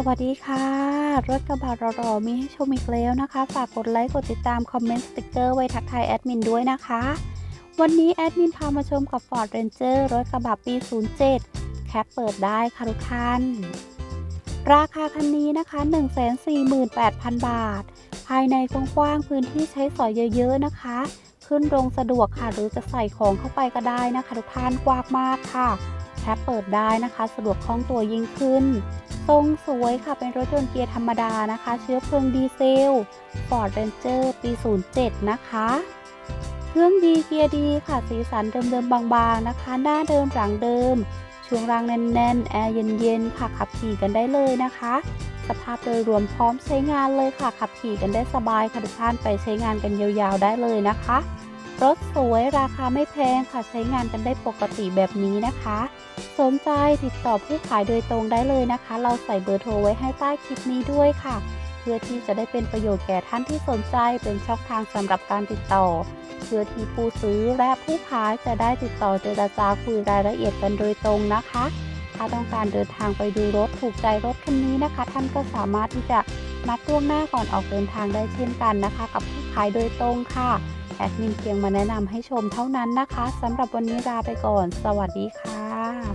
สวัสดีค่ะ รถกระบะรอๆมีให้ชมอีกแล้วนะคะ ฝากกดไลค์ กดติดตาม คอมเมนต์ สติกเกอร์ ไว้ทักทายแอดมินด้วยนะคะ วันนี้แอดมินพามาชมกับ Ford Ranger รถกระบะปี 07 แคปเปิดได้ค่ะทุกท่าน ราคาคันนี้นะคะ 148,000 บาท ภายในกว้างๆพื้นที่ใช้สอยเยอะ ๆ นะคะ ขึ้นลงสะดวกค่ะ หรือจะใส่ของเข้าไปก็ได้นะคะ ทุกท่านกว้างมากค่ะ แคปเปิดได้นะคะ สะดวกคล่องตัวยิ่งขึ้น ทรงสวยค่ะเป็นรถยนต์เกียร์ธรรมดานะคะ เชื้อเพลิงดีเซล Ford Ranger ปี 07 นะคะ เครื่องดีเกียร์ดีค่ะ สีสันเดิมๆบางๆนะคะ หน้าเดิมหลังเดิม ช่วงล่างแน่นๆ แอร์เย็นๆ ค่ะ ขับขี่กันได้เลยนะคะ สภาพโดยรวมพร้อมใช้งานเลยค่ะ ขับขี่กันได้สบายค่ะทุกท่านไปใช้งานกันยาวๆได้เลยนะคะรถสวยราคาไม่แพงค่ะใช้งานกันได้ปกติแบบนี้นะคะ สนใจติดต่อผู้ขายโดยตรงได้เลยนะคะ เราใส่เบอร์โทรไว้ให้ใต้คลิปนี้ด้วยค่ะ เพื่อที่จะได้เป็นประโยชน์แก่ท่านที่สนใจเป็นช่องทางสำหรับการติดต่อ เพื่อที่ผู้ซื้อและผู้ขายจะได้ติดต่อเจรจาคุยรายละเอียดกันโดยตรงนะคะ ถ้าต้องการเดินทางไปดูรถถูกใจรถคันนี้นะคะ ท่านก็สามารถที่จะนัดล่วงหน้าก่อนออกเดินทางได้เช่นกันนะคะ กับผู้ขายโดยตรงค่ะแอดมินเพียงมาแนะนำให้ชมเท่านั้นนะคะสำหรับวันนี้ลาไปก่อน สวัสดีค่ะ